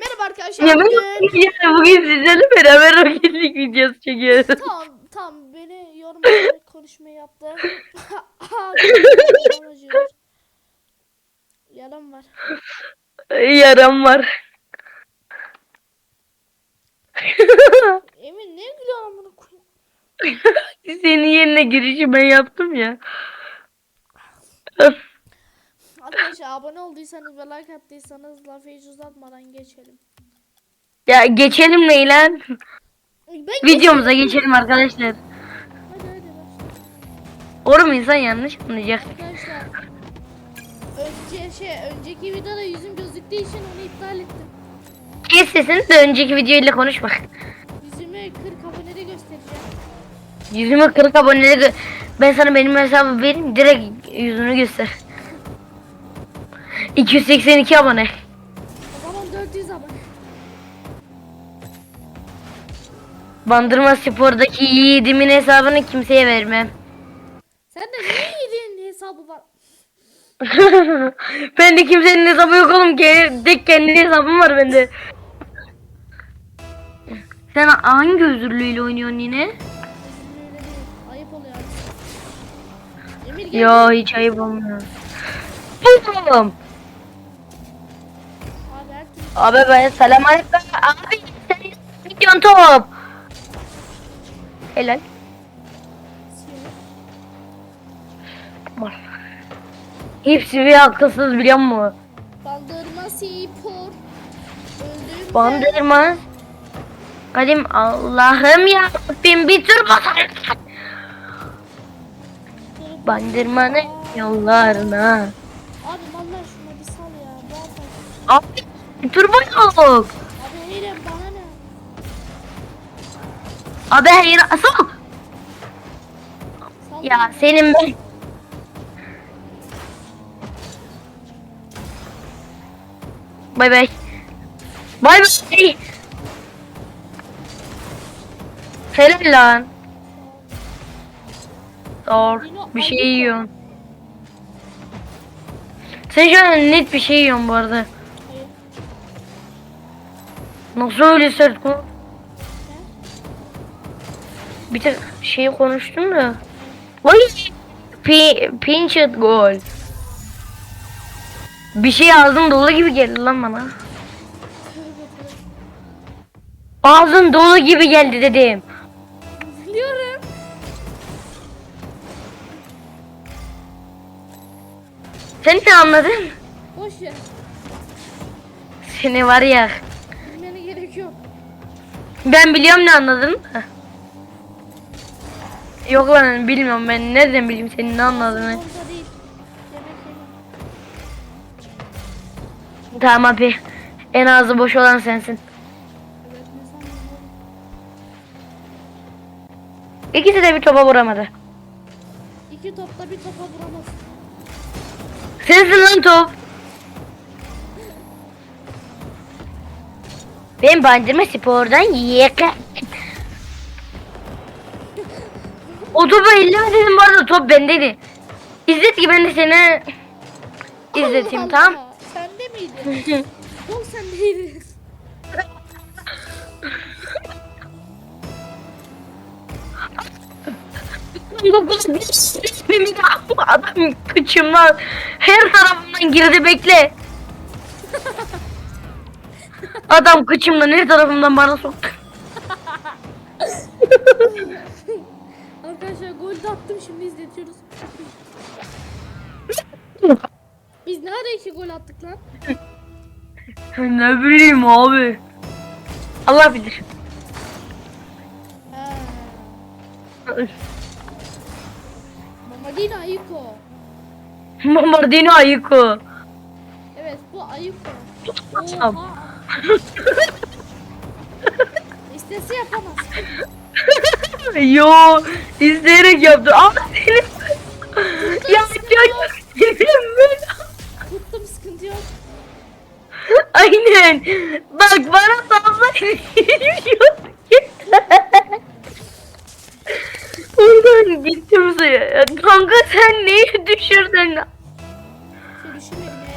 Merhaba arkadaşlar. Yemin Bugün... ederim bugün sizlerle beraber roketlik videosu çekiyoruz. Tamam tamam beni yorumlara konuşma yaptı. Yalan var. Yaram var. Emin ne gülüyorsun bunu. Senin yerine girişi ben yaptım ya. Öf. Arkadaşlar abone olduysanız ve like attıysanız lafı hiç uzatmadan geçelim. ya geçelim Leylan. Ben Videomuza geçelim arkadaşlar. Hadi hadi başla. Oğlum insan yanlış anlayacak. Arkadaşlar. Önce şey önceki videoda yüzüm gözüktüğü için onu iptal ettim. Kes sesini de önceki videoyla konuş bak. Yüzümü 40 abonede göstereceğim. Yüzüme 40 aboneleri gö- ben sana benim hesabı vereyim direkt yüzünü göster. 282 abone. O zaman 400 abone. Bandırma Spor'daki yiğidimin hesabını kimseye vermem. Sen de niye yediğin hesabı var? ben de kimsenin hesabı yok oğlum. Tek kendi hesabım var bende. Sen hangi özürlüğüyle oynuyorsun yine? Ayıp oluyor artık. Emir gel. Yo hiç ayıp olmuyor. Oğlum. Abi ben selam aleyküm. Abi sen gidiyorsun top. Helal. Var. Hepsi bir akılsız biliyor musun? Bandırma. Öldüm. Bandırma. Kadim Allah'ım ya Rabbim bir tur basar. Bandırmanın yollarına. Abi vallahi şuna bir sal ya. Abi bir tur yok. Abi Emir'im bana ne? Abi hayır asıl. Ya senin ben. Bay bay. Bay bay. Helal lan. Zor. Bir şey yiyorsun. Sen şu an net bir şey yiyorsun bu arada. Nasıl öyle sert konu? Bir de şey konuştum da. Vay. Pi pinch gol. Bir şey ağzın dolu gibi geldi lan bana. Ağzın dolu gibi geldi dedim. Biliyorum. Sen ne anladın? Boş ver. Seni var ya. Ben biliyorum ne anladın mı? Yok lan bilmiyorum ben nereden bileyim senin ne anladığını. Tamam abi. En ağzı boş olan sensin. İkisi de bir topa vuramadı. İki topla bir topa vuramazsın. Sensin lan top. Ben bandırma spordan yiyek. O topu elleme dedim bu arada top bendeydi. İzzet ki ben de seni izleteyim Allah tamam. Allah. Sende miydi? Yok sendeydi. Adam kıçımdan her tarafından girdi bekle. Adam kıçımdan her tarafından bana soktu. Arkadaşlar gol de attım şimdi izletiyoruz. Biz ne ara iki gol attık lan? Ne bileyim abi. Allah bilir. Ha. Mamadina Ayuko. Bombardino Ayuko. Evet bu. Tamam. Oha. İstese yapamaz. Yo isteyerek yaptı. Ama senin... ya ya ya. Tuttum sıkıntı yok. Aynen. Bak bana sallayın. Ondan gittim suya. Kanka sen neyi düşürdün? Şey düşünmedim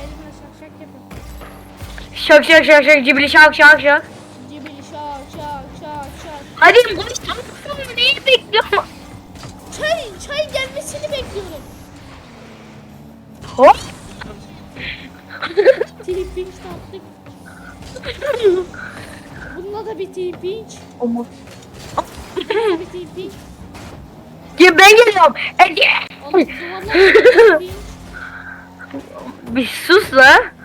şak şak. Şak şak cibili şak şak şak. Cibili şak şak şak şak. Hadi bu şansın neyi bekliyorum? Çay, çay gelmesini bekliyorum. Hop. Tipping tattık. Bununla da bir tipping. Ama. Bununla bir tipping. Ya ben geliyorum. Tipping. Bir sus la.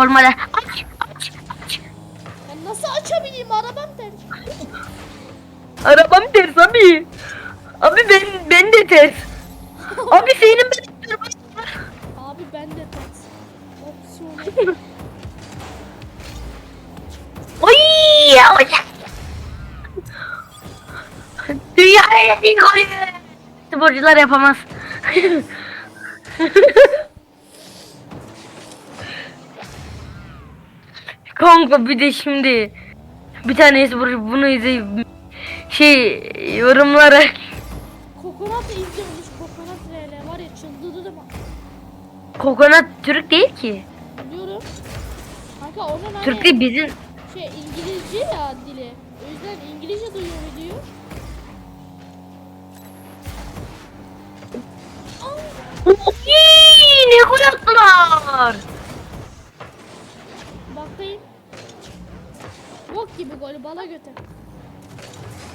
Normalde aç aç aç. Ben nasıl açabileyim arabam ters. Arabam ters abi. Abi ben ben de ters. Abi senin ben Abi ben de ters. Opsiyon. Oy ya hocam. Dünyaya en iyi golü. Sporcular yapamaz. Kanka bir de şimdi bir tane sporcu bunu izleyip şey yorumlara Kokonat izliyormuş. Kokonat RL var ya çıldırırım. Kokonat Türk değil ki. Biliyorum. Kanka onun hani Türk değil bizim. şey İngilizce ya dili. O yüzden İngilizce duyuyor. Oy, ne gol attılar. Bakayım. Bok gibi golü bala götür.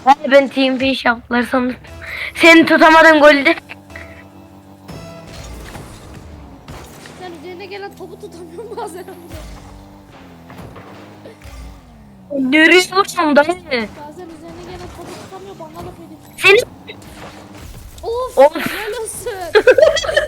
Vay ben team fish yaptılar sandım. Seni tutamadım golde. Sen üzerine gelen topu tutamıyorsun bazen. Nereye vursam dayı? Bazen üzerine gelen topu tutamıyor bana ediyor. Seni Of! Of. Helal olsun.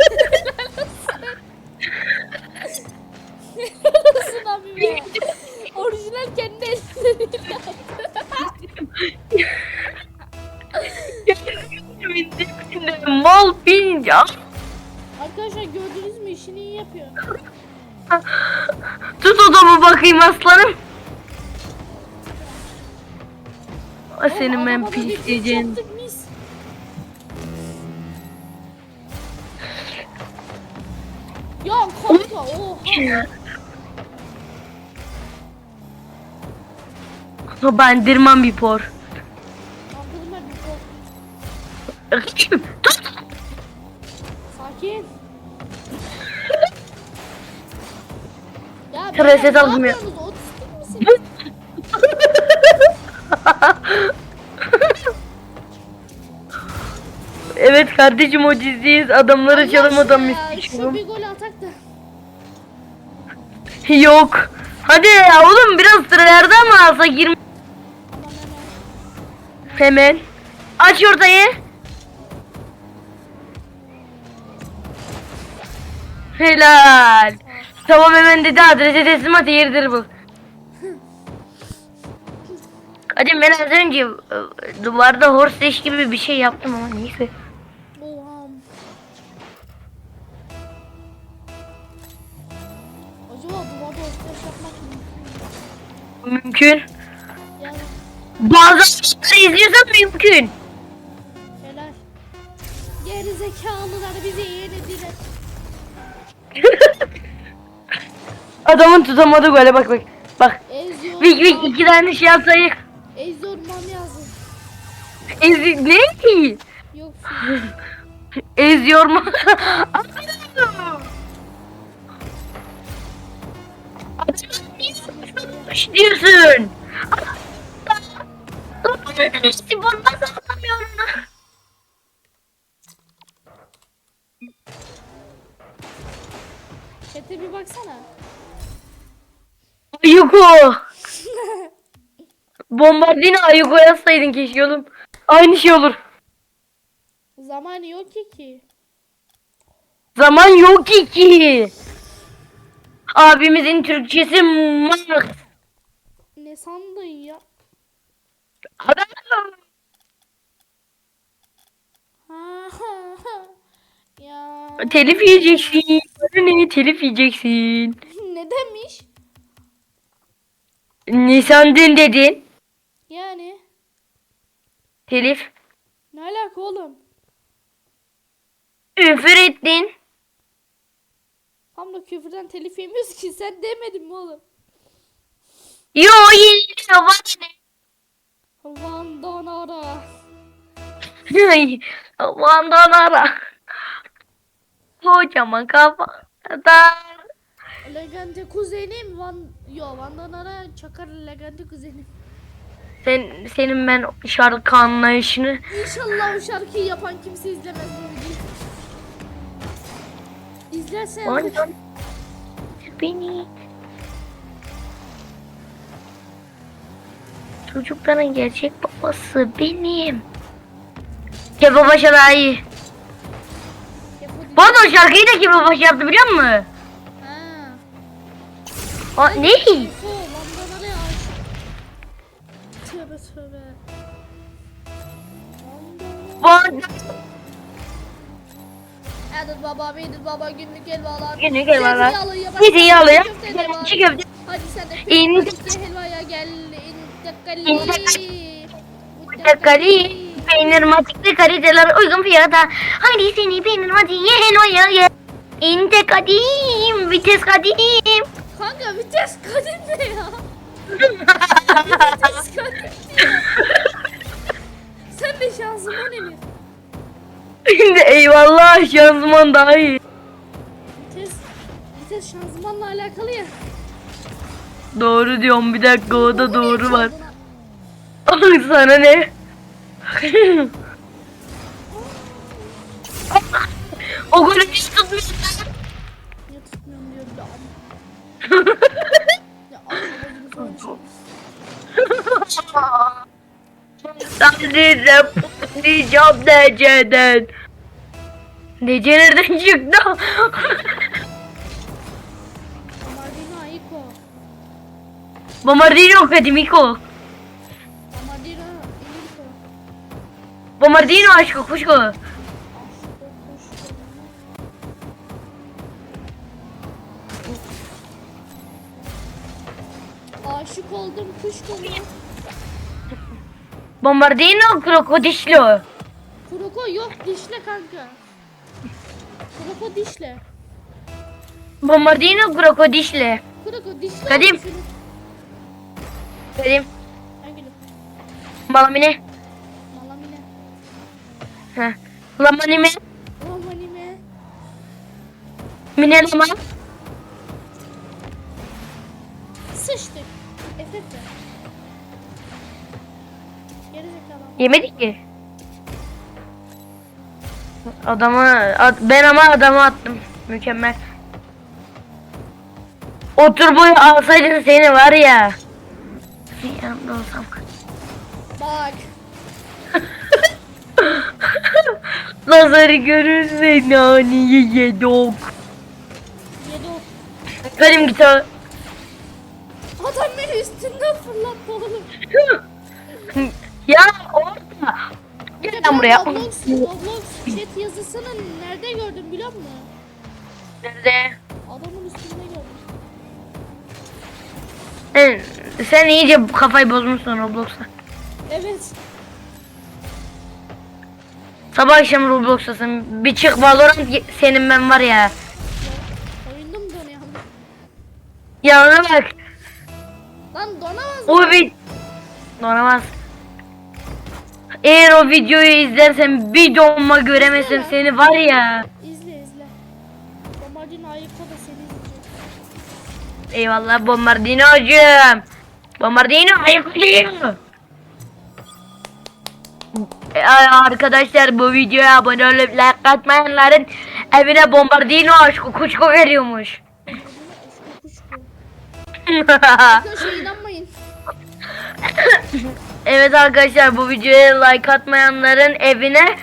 pince. Arkadaşlar gördünüz mü işini iyi yapıyor. Tut o topu bakayım aslanım. O senin ben pisleyeceğin. Ya kanka oha. Bandırmam bir por. Ben bir kol. Reset misiniz? evet kardeşim o diziyiz. Adamları çalamadan Şu bir gol atak da. Yok. Hadi ya oğlum biraz sırayarda mı alsa 20 Aman hemen. hemen. Aç ortayı. Helal. Tamam hemen dedi adrese teslim at yerdir bu. Hadi ben az önce e, duvarda horseş gibi bir şey yaptım ama neyse. Oha. Acaba duvarda alışveriş yapmak mümkün mü? Mümkün. Yani Bazı izliyorsan mümkün. helal. Geri zekalılar bizi yenildiler. Adamın tutamadığı gole bak bak. Bak. Ezio. Vik vik iki tane şey yapsaydık. Ezio mam yazdı. Ez ne ki? Yok. Eziyor mu? Diyorsun. Spordan anlamıyorum. Chat'e bir baksana. Ayuko. Bombardino Ayuko yazsaydın keşke oğlum. Aynı şey olur. Zamanı yok ki ki. Zaman yok ki ki. Abimizin Türkçesi Max. Ne sandın ya? Adam. Ya. Telif yiyeceksin. Ne telif yiyeceksin. ne demiş? Ne sandın dedin? Yani. Telif. Ne alaka oğlum? Küfür ettin. Hamla küfürden telif yemiyoruz ki sen demedin mi oğlum? Yo yine var Van'dan ara. ne? Vandan ara. Kocaman kafa. Legende kuzenim Van... Yo Van'dan ara çakar legende kuzenim. Sen, senin ben şarkı anlayışını İnşallah bu şarkıyı yapan kimse izlemez bu videoyu. İzlersen Ondan beni Çocukların gerçek babası benim. Ke baba şarayı. Yapı- Bu arada o şarkıyı da Ke baba yaptı biliyor musun? O ne? Info Van'dan araya aşık. Tövbe tövbe. Baba, Bedir baba, günlük helvalar. Günlük helvalar. Yaban Zeytinyağlı ya. köfte. Hadi sen de İn- köfte helvaya gel. İntekali. İntekali. Kali, peynir matikli kaliteler uygun fiyata. Hadi seni peynir matikli helvaya ye. İnte kadim, vites kadim. Kanka vites kadim ne ya? Vites ne ya? Sen de şansıma Emir. Eyvallah şanzıman daha iyi. Vites, vites şanzımanla alakalı ya. Doğru diyorum bir dakika o da doğru ne var. Sana ne? o golü hiç tutmuyor. Niye tutmuyorum diyorum Sadece patlayacağım Nece'den. Nece nereden çıktı? Amardino Aiko. Bombardino Akademiko. Amardino Enrico. Bombardino aşkı kuşku. Aşık oldum kuş konu. Bombardino krokodişlo. Kroko yok dişle kanka. Kroko dişle. Bombardino krokodişle. Kroko dişle. Kadim. lu? malamine. Malamine. Heh. Lamanime. Romanime. Mine lama. Sıçtık. Gerizekalı. Yemedik ki. Adamı at- ben ama adamı attım. Mükemmel. Otur boyu alsaydın seni var ya. Yanımda olsam. Bak. Nazarı görürse naniye yedok. Yedi o. Benim git o. Adam beni üstünden fırlattı oğlum. ya orada. Gel lan buraya. Roblox, Roblox chat yazısını nerede gördüm biliyor musun? Nerede? Adamın üstünde gördüm. Sen, sen iyice kafayı bozmuşsun Roblox'ta. Evet. Sabah akşam Roblox'tasın. Bir çık Valorant senin ben var ya. Oyunda mı donuyor? Yanına bak. Lan donamaz? O bir... Donamaz. Eğer o videoyu izlersen bir donma göremezsem seni var ya. İzle izle. Bombardino ayıkta da seni izleyecek. Eyvallah Bombardino'cum. Bombardino ayıklıyor. E, Arkadaşlar bu videoya abone olup like atmayanların evine Bombardino aşkı kuşku veriyormuş. Arkadaşlar inanmayın. evet arkadaşlar bu videoya like atmayanların evine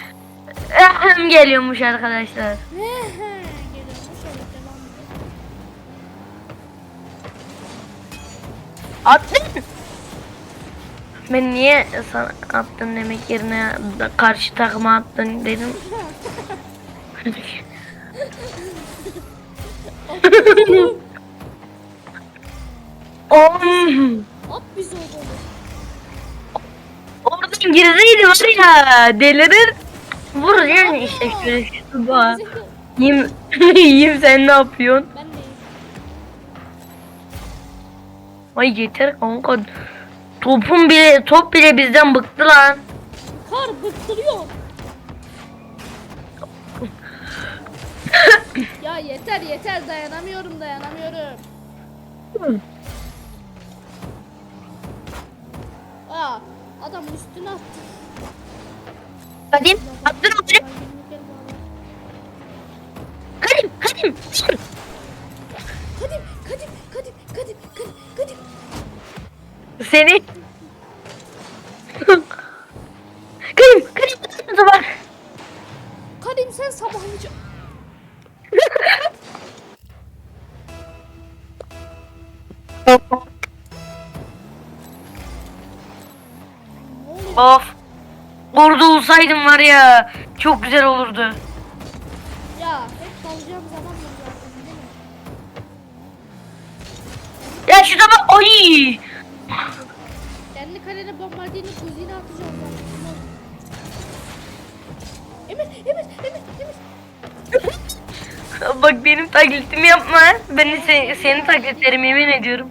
geliyormuş arkadaşlar. Attın. Ben niye sana attın demek yerine karşı takıma attın dedim. At bizi odamı. Oradan girseydi var ya delirir. Vur yani işte şöyle şu da. Yim, yim sen ne yapıyorsun? Ben de Ay yeter kanka. Topun bile top bile bizden bıktı lan. Kar bıktırıyor. ya yeter yeter dayanamıyorum dayanamıyorum. Aa adam üstüne attı. Yirmi kere bağladım. Kadim kadim. Kadim kadim kadim kadim kadim kadim. Seni. Of. Orada olsaydım var ya çok güzel olurdu. Ya hep kalacağım zaman mı zaten değil mi? Ya şu bak ay. Kendi kalene bombardini kuzine atacağım ben. Emir, Emir, Emir, Emir. Bak benim taklitimi yapma. Ben de se- senin taklitlerimi yemin ediyorum.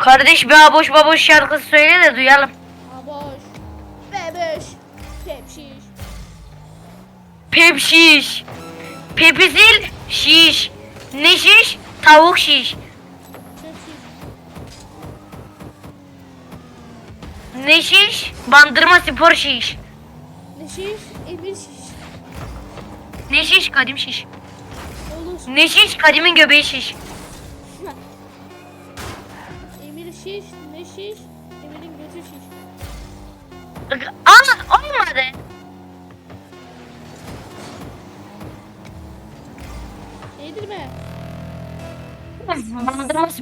Kardeş bir aboş baboş şarkısı söyle de duyalım. Aboş. Bebeş. Tepşiş. Pep şiş. Pepisil şiş. Ne şiş? Tavuk şiş. Ne şiş? Bandırma spor şiş. Ne şiş? Emir şiş. Ne şiş? Kadim şiş. Olur. Ne şiş? Kadimin göbeği şiş.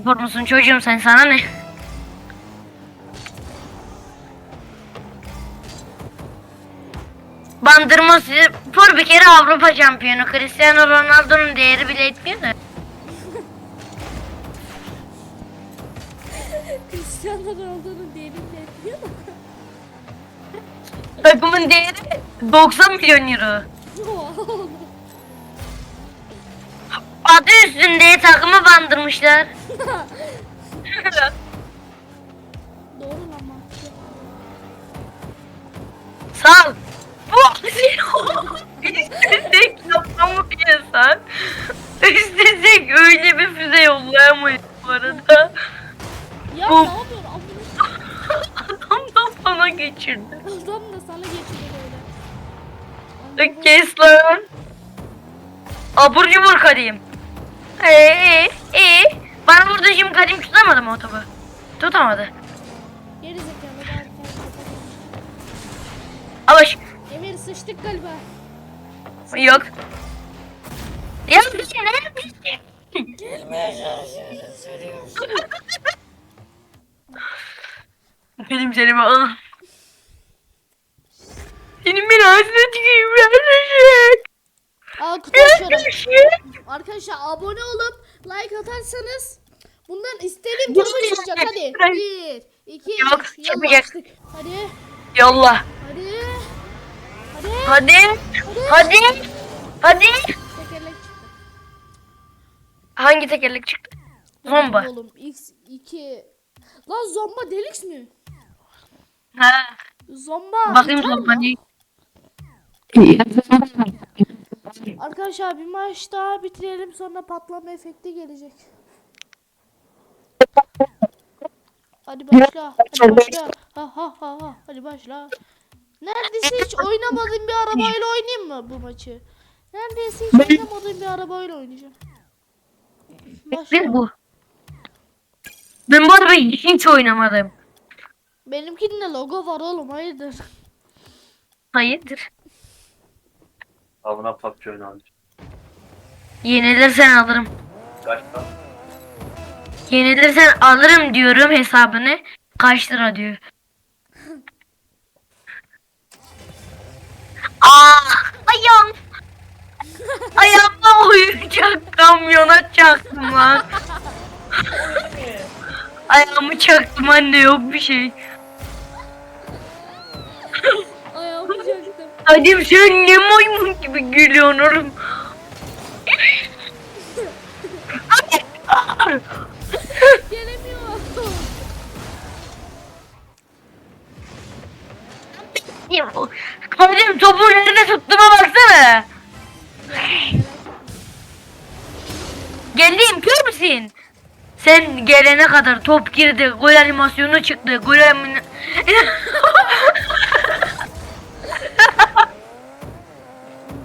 Spor musun çocuğum sen sana ne? Bandırma spor bir kere Avrupa şampiyonu. Cristiano Ronaldo'nun değeri bile etmiyor da. Cristiano Ronaldo'nun değerini de etmiyor da. Takımın değeri 90 milyon euro. Adı üstünde takımı bandırmışlar. Doğru lan mantıklı. Sağ ol. Bu İstesek yapamayız İstesek öyle bir füze yollayamayız bu arada. Ya Bu- ne? Amına- Adam da bana geçirdi. Adam da sana geçiyor öyle. Kes lan. Abur cubur kadim. Eee ee, Bana burada şimdi kadim tutamadı mı o topu? Tutamadı. Geri zekalı. Avaş. Emir sıçtık galiba. Yok. Ya biz ne yapıyorsun? Benim seni bana. Senin beni ağzına tüküreyim kardeşim. Aa kutu açıyorum. Arkadaşlar abone olup like atarsanız bundan istediğim topu çıkacak hadi. Bir, iki, Yok, üç. Yallah çıkmayacak. Hadi, Yolla. hadi. Hadi. Hadi. Hadi. Hadi. Tekerlek çıktı. Hangi tekerlek çıktı? Zomba. Oğlum X2. Lan zomba delix mi? Ha. Zomba. Bakayım zomba ne? Arkadaşlar bir maç daha bitirelim sonra patlama efekti gelecek. Hadi başla. Hadi başla. Ha ha ha ha. Hadi başla. Neredeyse hiç oynamadığım bir arabayla oynayayım mı bu maçı? Neredeyse hiç oynamadığım bir arabayla oynayacağım. Başla. Bu. Ben bu arada hiç oynamadım. Benimkinde logo var oğlum hayırdır? Hayırdır? Avına PUBG oynanmış. Yenilirsen alırım. Kaçta? Yenilirsen alırım diyorum hesabını. Kaç lira diyor. Aa, ayağım. Ayağımda oyuncak kamyona çaktım lan. Ayağımı çaktım anne yok bir şey. Kadim sen ne maymun gibi gülüyorsun oğlum. Gelemiyor. Kadim topu nerede tuttuğuma baksana. Geldim kör müsün? Sen gelene kadar top girdi, gol animasyonu çıktı, gol anim-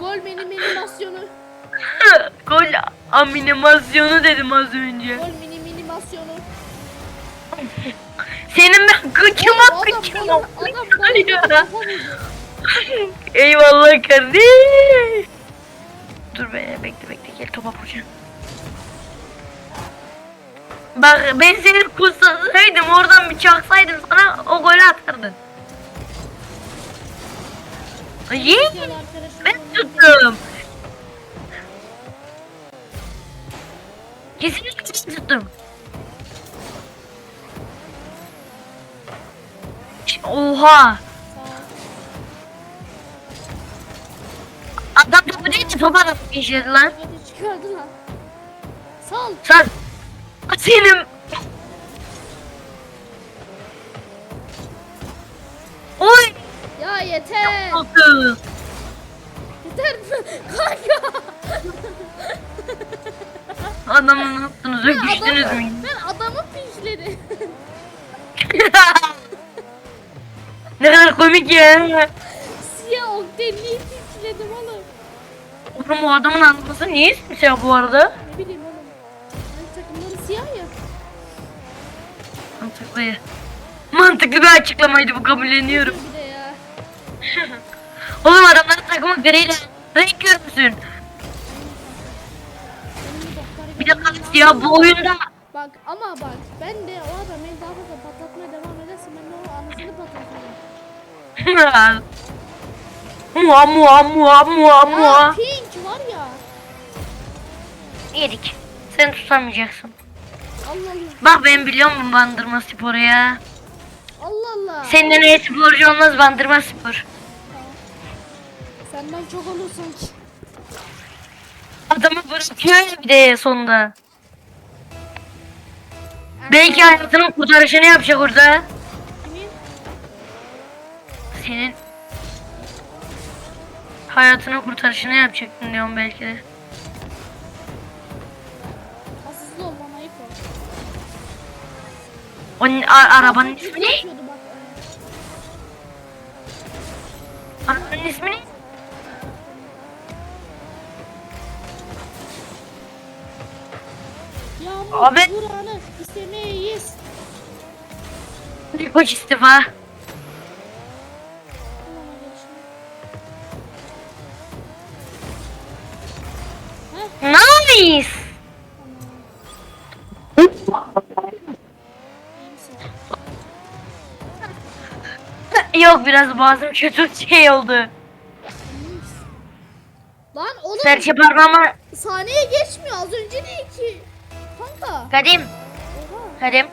Gol benim animasyonu. gol animasyonu dedim az önce. Gol mini animasyonu. Senin ben kıçıma kıçıma. Eyvallah kardeş. Dur be bekle bekle gel topa vuracağım. Bak ben seni kutsasaydım oradan bir çaksaydım sana o golü atardın. Arkadaşım. ben tuttum. Kesinlikle ben tuttum. Oha. Adam topu değil de topa da geçirdi lan. Hadi çıkardı lan. Sal. Oy Ya yeter. Oldu. Yeter. Kanka. Adamı ne yaptınız? Adam- mü? Ben adamın pinçleri. ne kadar komik ya. Siyah oktenliği pinçledim oğlum. Oğlum o adamın anlaması niye ismi ya bu arada? Ne bileyim oğlum. Hani takımları siyah ya. Mantıklı. Mantıklı bir açıklamaydı bu kabulleniyorum. Bir de ya. Oğlum adamların takımı griyle renk görmüşsün. Bir de lazım. ya bu oyunda Bak ama bak ben de o adam beni daha fazla patlatmaya devam ederse ben de o anasını patlatırım. Mua mua mua mua Ya mua. pink var ya. Yedik. Sen tutamayacaksın. Allah Allah. Bak ben biliyorum bu bandırma sporu ya. Allah Allah. Senden iyi sporcu olmaz bandırma spor. Senden çok olur sanki. Adamı bırakıyor ya bir de sonunda. Belki hayatının kurtarışını yapacak orada. Kimin? Senin hayatının kurtarışını yapacaktın diyorum belki de. Asızlı ol bana ayıp ol. Onun a- arabanın ismi ne? Arabanın ismi ne? Abi. Buran'ı istemeyiz. Koç istifa. Nice. Yok biraz boğazım kötü şey oldu. Lan oğlum Serçe parmağıma saniye geçmiyor az önce değil ki. Kanka. Kadim. Oha. Kadim.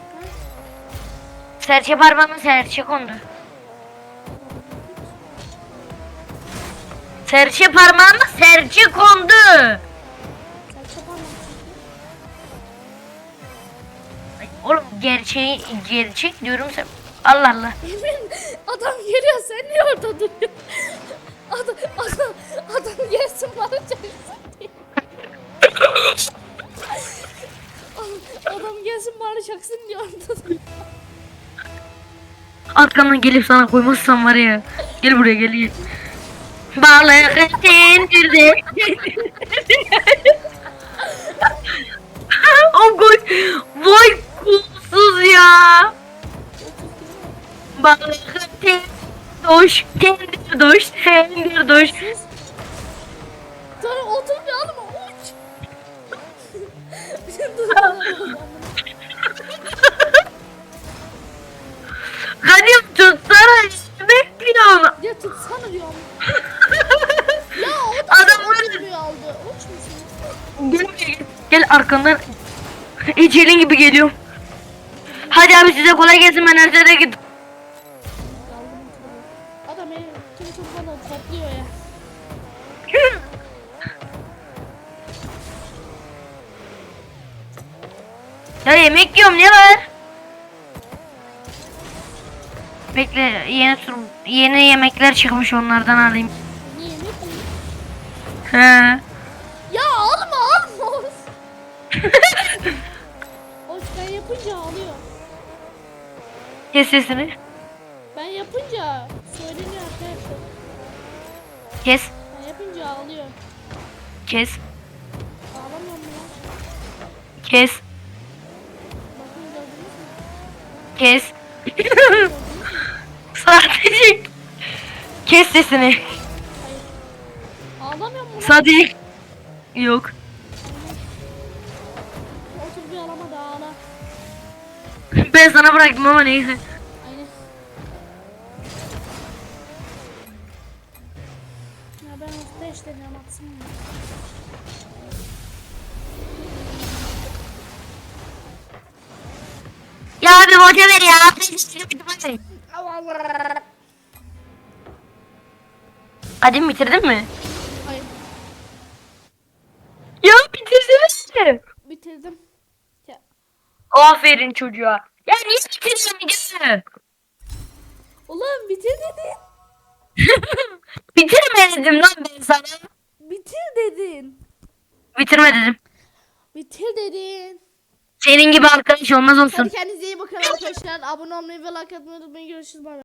Serçe parmağıma serçe kondu. Serçe parmağıma serçe kondu. Ay, Oğlum gerçeği gerçek diyorum sen. Allah Allah. Emin adam geliyor sen niye orada duruyorsun? Adam, adam, adam gelsin bağıracaksın diye. adam gelsin bağıracaksın diye orada duruyor. Arkamdan gelip sana koymazsam var ya. Gel buraya gel gel. Balık tendirde. o gol. Vay kulsuz ya. Balık tendir doş. Tendir doş. Tendir doş. Sonra otur bir. Dur, Kadim tutsana. Ne bekliyorsun? ya tutsana diyorum. Ya o da Adam gibi aldı. Uç musun? Gel buraya gel. Gel arkandan. Ecelin gibi geliyorum. Hadi abi size kolay gelsin ben Ersen'e git. Adam kimi bana topluyor ya. Ya yemek yiyorum ne var? Bekle yeni tur yeni yemekler çıkmış onlardan alayım. Mi? He. Ya alma alma. Hoş ben yapınca ağlıyor. Kes sesini. Ben yapınca söyleniyor arkadaşlar. Kes. Ben yapınca ağlıyor. Kes. Kes. Kes. Sadece kes sesini. Ağlamıyor mu? Sadece yok. Otur bir ağlama da ağla. Ben sana bıraktım ama neyse. Aynen. Ya ben 35 deniyorum atsın mı? Boca ver ya. Hadi bitirdin mi? Hayır. Ya bitirdin Bitirdim. Ya. Aferin çocuğa. Ya bitirdin ya? Ulan bitir dedin. Bitirme dedim lan ben sana. Bitir dedin. Bitirme dedim. Bitir dedin. Senin gibi arkadaş olmaz olsun. Hadi kendinize iyi bakın arkadaşlar. Abone olmayı ve like atmayı unutmayın. Görüşürüz. Bay.